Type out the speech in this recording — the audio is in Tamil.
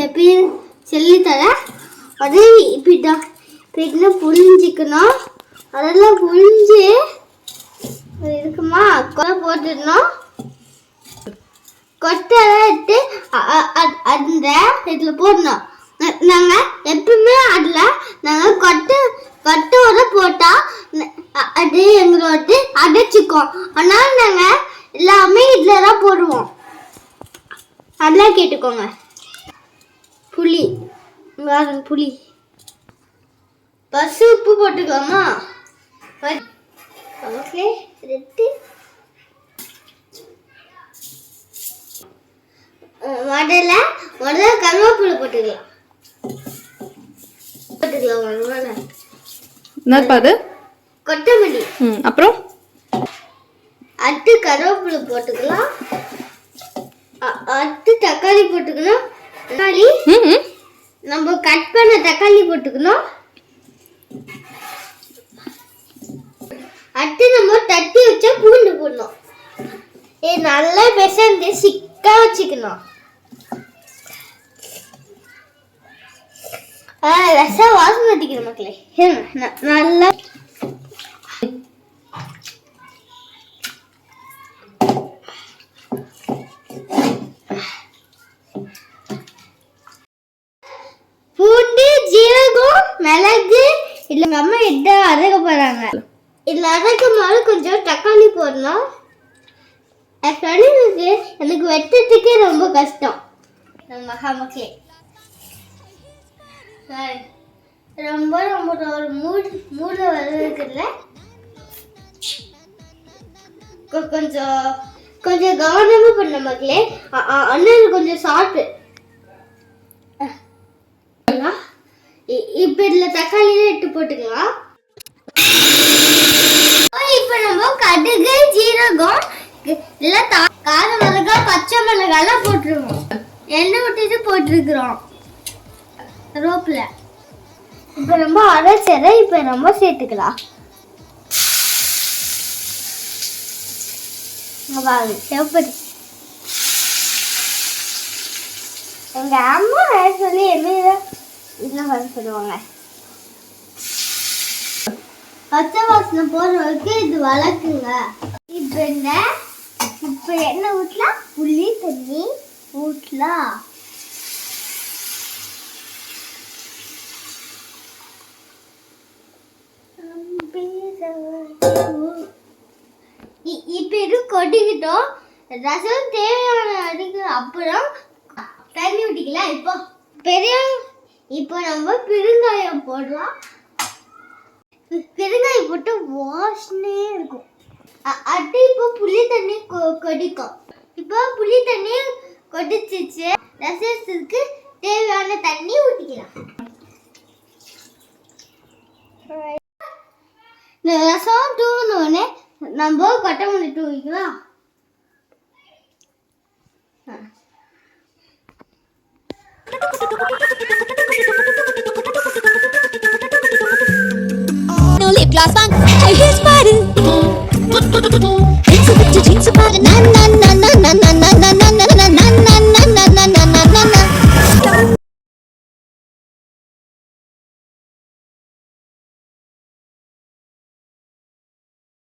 எப்படி சொல்லித்தர அதே இப்படிதான். இப்படின்னு புழிஞ்சிக்கணும் அதெல்லாம் புழிஞ்சு இருக்குமா? கொலை போட்டுடணும். கொட்டை எடுத்து அ- அந்த இதில் போடணும். நாங்கள் எப்பவுமே அதில் நாங்கள் கொட்டை கொட்டையோட போட்டால் அது எங்களோட அடைச்சிக்கும். ஆனால் நாங்கள் எல்லாமே இதில் தான் போடுவோம். அதெல்லாம் கேட்டுக்கோங்க. புளி வேறு புளி பசு உப்பு போட்டுக்கலாமா? ஓகே ரெட்டு. முதல்ல முதல்ல கருவேப்பிலை போட்டுக்கலாம். போட்டுக்கலாம் என்னப்பா அது கொத்தமல்லி. ம் அப்புறம்? அடுத்து கருவேப்பிலை போட்டுக்கலாம். அடுத்து தக்காளி போட்டுக்கணும் தக்காளி. நம்ம கட் பண்ண தக்காளி போட்டுக்கணும். அடுத்து நம்ம தட்டி வச்ச பூண்டு போடணும். இது நல்லா பெசந்து சிக்கா வச்சுக்கணும். ரசம் வாசனை அடிக்கிற மக்களே. நல்லா பூண்டு ஜீரகம் மிளகு இல்ல எங்க அம்மா இதை அரைக்க போறாங்க. இதுல அரைக்கும் போது கொஞ்சம் தக்காளி போடணும். ஆக்சுவலி எனக்கு எனக்கு வெட்டத்துக்கே ரொம்ப கஷ்டம். நம்ம மகாமக்கே ரொம்ப ரொம்ப ஒரு மூடு மூட வர்றதுக்குல்ல கொஞ்சம் கொஞ்சம் கவனமாக பண்ண மக்களே. அண்ணனுக்கு அண்ணன் கொஞ்சம் சாப்பிட்டு இப்போ இதில் தக்காளி எடுத்து போட்டுக்கலாம். இப்ப நம்ம கடுகு ஜீரகம் இல்லை கார மிளகாய் பச்சை மிளகாய்லாம் எல்லாம் போட்டுருவோம். எண்ணெய் விட்டுட்டு போட்டிருக்கிறோம். ரோப்ல. இப்ப நம்ம அரைச்சதை இப்ப நம்ம சேர்த்துக்கலாம். இங்க எங்க அம்மா சொல்லி என்ன என்ன வர சொல்லுவாங்க பச்சை வாசனை போற வரைக்கும் இது வளர்க்குங்க இப்ப என்ன? இப்ப என்ன ஊற்றலாம் புளி தண்ணி ஊற்றலாம் இ- இது கொட்டிக்கிட்டோம். ரசம் தேவையான அதுக்கு அப்புறம் தண்ணி ஊற்றிக்கலாம் இப்போ பெரிய இப்போ நம்ம பெருங்காயம் போடலாம். பெருங்காயம் போட்டு வாஷ்னே இருக்கும். அடுத்து இப்போ புளி தண்ணி கொ- கொதிக்கும். இப்போ புளி தண்ணி கொதிச்சிச்சு. ரசத்துக்கு தேவையான தண்ணி ஊற்றிக்கலாம் இந்த ரசம் தூணுன்னு நம்ம கொத்தமல்லி தூவிக்கலாம். ஆ. Gasbank, his body.